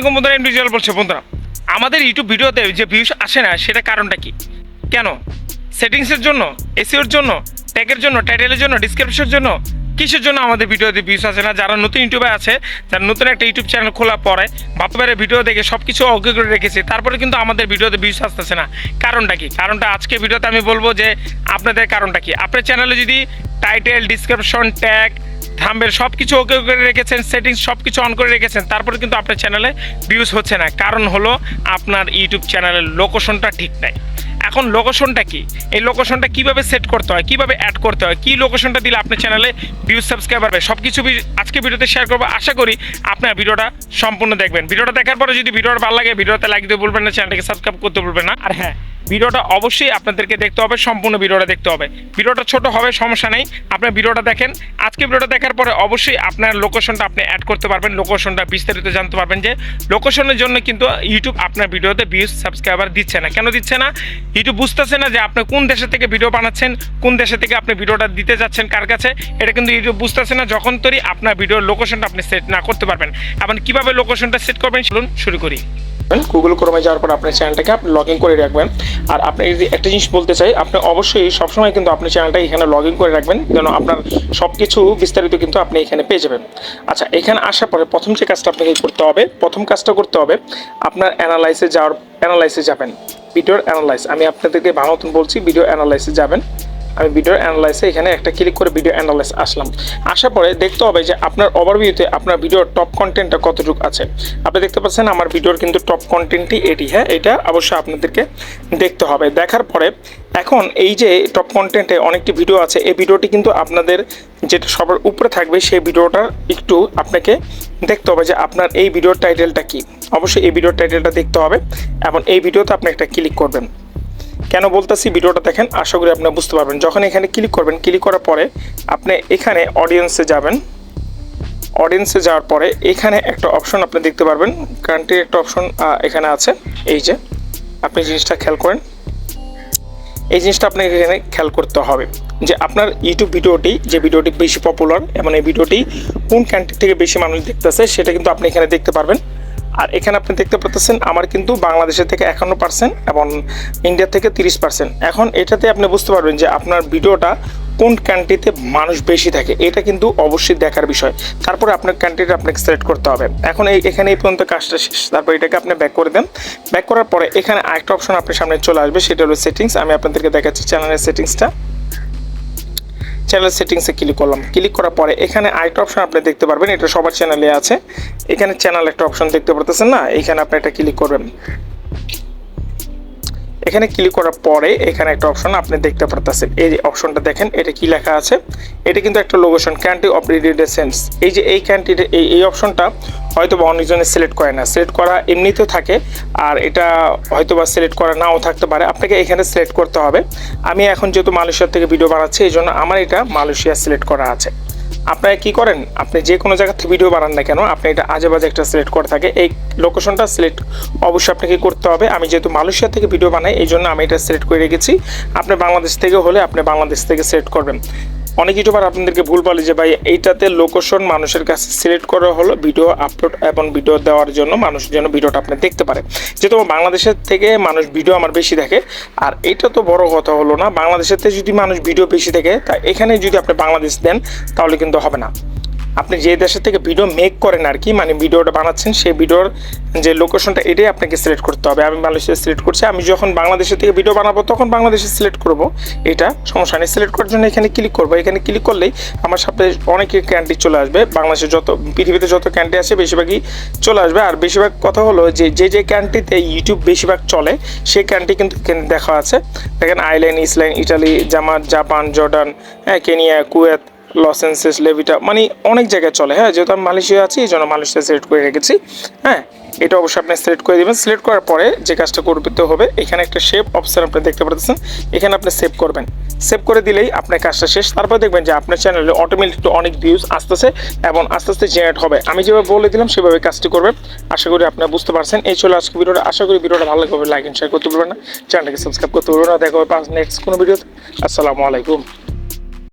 আলাইকুম বন্ধুরা ইন্ডিভিজুয়াল বলছে, বন্ধুরা, আমাদের ইউটিউব ভিডিওতে যে ভিউস আসে না সেটা কারণটা কি? কেন? সেটিংসের জন্য এসিওর জন্য ট্যাগের জন্য টাইটেলের জন্য ডিসক্রিপশনের জন্য, কিসের জন্য আমাদের ভিডিওতে ভিউস আসে না? যারা নতুন ইউটিউবে আছে, যারা নতুন একটা ইউটিউব চ্যানেল খোলা পরে বাপবারে ভিডিও দেখে সব কিছু ওকে করে রেখেছে, তারপরে কিন্তু আমাদের ভিডিওতে ভিউস আসতেছে না। কারণটা কি? কারণটা আজকে ভিডিওতে আমি বলব যে, আপনাদের কারণটা কি? আপনার চ্যানেলে যদি টাইটেল ডিসক্রিপশন ট্যাগ থাম্বের সব কিছু ওকে করে রেখেছেন সেটিংস সব কিছু অন করে রেখেছেন, তারপরে কিন্তু আপনার চ্যানেলে ভিউজ হচ্ছে না। কারণ হলো, আপনার ইউটিউব চ্যানেলের লোকেশনটা ঠিক নাই। এখন লোকেশনটা কি? এই লোকেশনটা কীভাবে সেট করতে হয়? কীভাবে অ্যাড করতে হয়? কি লোকেশনটা দিলে আপনার চ্যানেলে ভিউজ সাবস্ক্রাইব হবে সব কিছু আজকে ভিডিওতে শেয়ার করব। আশা করি আপনার ভিডিওটা সম্পূর্ণ দেখবেন। ভিডিওটা দেখার পরে যদি ভিডিওটা ভালো লাগে, ভিডিওতে লাইক দিতে বলবেন না চ্যানেলটাকে সাবস্ক্রাইব করতে বলবেন না। আর হ্যাঁ ভিডিওটা অবশ্যই আপনাদেরকে দেখতে হবে, সম্পূর্ণ ভিডিওটা দেখতে হবে। ভিডিওটা ছোট হবে, সমস্যা নেই। আপনার ভিডিওটা দেখেন। আজকে ভিডিওটা দেখার পরে অবশ্যই আপনার লোকেশনটা আপনি অ্যাড করতে পারবেন। লোকেশনটা বিস্তারিত জানতে পারবেন যে লোকেশনের জন্য কিন্তু ইউটিউব আপনার ভিডিওতে ভিউজ সাবস্ক্রাইবার দিচ্ছে না। কেন দিচ্ছে না? ইউটিউব বুঝতেছে না যে আপনি কোন দেশে থেকে ভিডিও বানাচ্ছেন, কোন দেশে থেকে আপনি ভিডিওটা দিতে যাচ্ছেন, কার কাছে, এটা কিন্তু ইউটিউব বুঝতেছে না। যখন তরি আপনার ভিডিওর লোকেশনটা আপনি সেট না করতে পারবেন। এখন কীভাবে লোকেশনটা সেট করবেন, চলুন শুরু করি। গুগল ক্রোমে যাওয়ার পর আপনার চ্যানেলটাকে আপনি লগ ইন করে রাখবেন। আর আপনি যদি একটা জিনিস বলতে চাই, আপনি অবশ্যই সবসময় কিন্তু আপনার চ্যানেলটা এখানে লগ ইন করে রাখবেন, যেন আপনার সব কিছু বিস্তারিত কিন্তু আপনি এখানে পেয়ে যাবেন। আচ্ছা এখানে আসার পরে প্রথম যে কাজটা আপনাকে করতে হবে, প্রথম কাজটা করতে হবে, আপনার অ্যানালাইসে যাওয়ার অ্যানালাইসে যাবেন। ভিডিওর অ্যানালাইস আমি আপনাদেরকে ভালো মতন বলছি ভিডিও অ্যানালাইসে যাবেন। আমি ভিডিও অ্যানালাইসে এখানে একটা ক্লিক করে ভিডিও অ্যানালাইস আসলাম। আসার পরে দেখতে হবে যে আপনার ওভারভিউতে আপনার ভিডিওর টপ কন্টেন্টটা কতটুকু আছে। আপনি দেখতে পাচ্ছেন আমার ভিডিওর কিন্তু টপ কন্টেন্টই এটি হ্যাঁ? এটা অবশ্যই আপনাদেরকে দেখতে হবে। দেখার পরে এখন এই যে টপ কন্টেন্টে অনেকটি ভিডিও আছে, এই ভিডিওটি কিন্তু আপনাদের যেটা সবার উপরে থাকবে, সেই ভিডিওটা একটু আপনাকে দেখতে হবে যে আপনার এই ভিডিওর টাইটেলটা কি। অবশ্যই এই ভিডিওর টাইটেলটা দেখতে হবে এবং এই ভিডিওতে আপনি একটা ক্লিক করবেন। কেন বলতেছি? ভিডিওটা দেখেন, আশা করি আপনি বুঝতে পারবেন। যখন এখানে ক্লিক করবেন ক্লিক করার পরে আপনি এখানে অডিয়েন্সে যাবেন। অডিয়েন্সে যাওয়ার পরে এখানে একটা অপশন আপনি দেখতে পারবেন। কান্ট্রির একটা অপশন এখানে আছে। এই যে, আপনি জিনিসটা খেয়াল করেন। এই জিনিসটা আপনাকে এখানে খেয়াল করতে হবে যে আপনার ইউটিউব ভিডিওটি, যে ভিডিওটি বেশি পপুলার এবং এই ভিডিওটি কোন কান্ট্রি থেকে বেশি মানুষ দেখতেছে, সেটা কিন্তু আপনি এখানে দেখতে পারবেন। আর এখানে আপনি দেখতে পাচ্ছেন আমার কিন্তু বাংলাদেশের থেকে একান্ন পার্সেন্ট এবং ইন্ডিয়া থেকে তিরিশ পার্সেন্ট এখন এটাতে আপনি বুঝতে পারবেন যে আপনার ভিডিওটা কোন কান্ট্রিতে মানুষ বেশি থাকে, এটা কিন্তু অবশ্যই দেখার বিষয়। তারপরে আপনার কান্ট্রিটা আপনাকে সিলেক্ট করতে হবে। এখন এই, এখানে এই পর্যন্ত কাজটা শেষ। তারপর এটাকে আপনি ব্যাক করে দেন। ব্যাক করার পরে এখানে আরেকটা অপশন আপনার সামনে চলে আসবে, সেটা হলো সেটিংস আমি আপনাদেরকে দেখাচ্ছি চ্যানেলের সেটিংসটা চ্যানেল সেটিংসে ক্লিক করলাম। ক্লিক করার পরে এখানে আরেকটা অপশন আপনি দেখতে পারবেন, এটা সবার চ্যানেলে আছে। এখানে চ্যানেল একটা অপশন দেখতে পারতেছেন না, এখানে আপনি এটা ক্লিক করবেন। এখানে ক্লিক করার পরে এখানে একটা অপশন আপনি দেখতে পারতেছেন। এই যে অপশনটা দেখেন, এটা কি লেখা আছে? এটা কিন্তু একটা লোকেশন কান্ট্রি অফ রেডিডেসেন্স এই যে এই কান্ট্রি এই এই অপশনটা হয়তো বা অনেকজনে সিলেক্ট করে না। সিলেক্ট করা এমনিতেও থাকে, আর এটা হয়তো বা সিলেক্ট করা নাও থাকতে পারে। আপনাকে এখানে সিলেক্ট করতে হবে। আমি এখন যেহেতু মালয়েশিয়ার থেকে ভিডিও বানাচ্ছি, এই জন্য আমার এটা মালয়েশিয়া সিলেক্ট করা আছে। আপনারা কি করেন? আপনি যে কোনো জায়গা থেকে ভিডিও বানান না কেন, আপনি এটা আজে বাজে একটা সিলেক্ট করে থাকে। এই লোকেশনটা সিলেক্ট অবশ্যই আপনাকে করতে হবে। আমি যেহেতু মালয়েশিয়া থেকে ভিডিও বানাই এই জন্য আমি এটা সিলেক্ট করে রেখেছি। আপনি বাংলাদেশ থেকে হলে আপনি বাংলাদেশ থেকে সিলেক্ট করবেন। অনেক ইউটিউবার আপনাদেরকে ভুল বলে যে, ভাই, এইটাতে লোকেশন মানুষের কাছে সিলেক্ট করা হলো ভিডিও আপলোড এবং ভিডিও দেওয়ার জন্য মানুষ যেন ভিডিওটা আপনি দেখতে পারে যেহেতু বাংলাদেশের থেকে মানুষ ভিডিও আমার বেশি দেখে, আর এটা তো বড় কথা হলো না। বাংলাদেশের থেকে যদি মানুষ ভিডিও বেশি দেখে, তা এখানে যদি আপনি বাংলাদেশ দেন, তাহলে কিন্তু হবে না। আপনি যে দেশের থেকে ভিডিও মেক করেন আর কি মানে ভিডিওটা বানাচ্ছেন, সেই ভিডিওর যে লোকেশনটা এটাই আপনাকে সিলেক্ট করতে হবে। আমি মালয়েশিয়া সিলেক্ট করছি, আমি যখন বাংলাদেশের থেকে ভিডিও বানাবো, তখন বাংলাদেশে সিলেক্ট করব। এটা সমস্যা নেই সিলেক্ট করার জন্য এখানে ক্লিক করব। এখানে ক্লিক করলেই আমার সাথে অনেক ক্যান্টি চলে আসবে। বাংলাদেশের যত, পৃথিবীতে যত ক্যান্টি আছে, বেশিরভাগই চলে আসবে। আর বেশিরভাগ কথা হলো যে যে যে ক্যান্টিতে ইউটিউব বেশিরভাগ চলে, সেই ক্যান্টি কিন্তু দেখা আছে। দেখেন আইল্যান্ড ইসল্যান্ড ইটালি জামাত জাপান জর্ডান হ্যাঁ Kenya Kuwait Los Angeles মানে অনেক জায়গায় চলে হ্যাঁ? যেহেতু আমি মালয়েশিয়া আছি, এই জন্য মালয়েশিয়া সিলেক্ট করে রেখেছি হ্যাঁ? এটা অবশ্যই আপনি সিলেক্ট করে দেবেন। সিলেক্ট করার পরে যে কাজটা করতে হবে, এখানে একটা শেপ অপশন আপনি দেখতে পাচ্ছেন এখানে আপনি সেভ করবেন। সেভ করে দিলেই আপনার কাজটা শেষ। তারপর দেখবেন যে আপনার চ্যানেলে অটোমেটিক অনেক ভিউজ আসতেছে এবং আস্তে আস্তে জেনারেট হবে। আমি যেভাবে বলে দিলাম, সেভাবে কাজটি করবেন। আশা করি আপনারা বুঝতে পারছেন। এই চলে আজকে ভিডিওটা। আশা করি ভিডিওটা ভালো লাগবে। লাইক শেয়ার করতে পারবেন না। চ্যানেলটাকে সাবস্ক্রাইব করতে পারবেন না। দেখা হবে নেক্সট কোনো ভিডিওতে। আসসালামু আলাইকুম।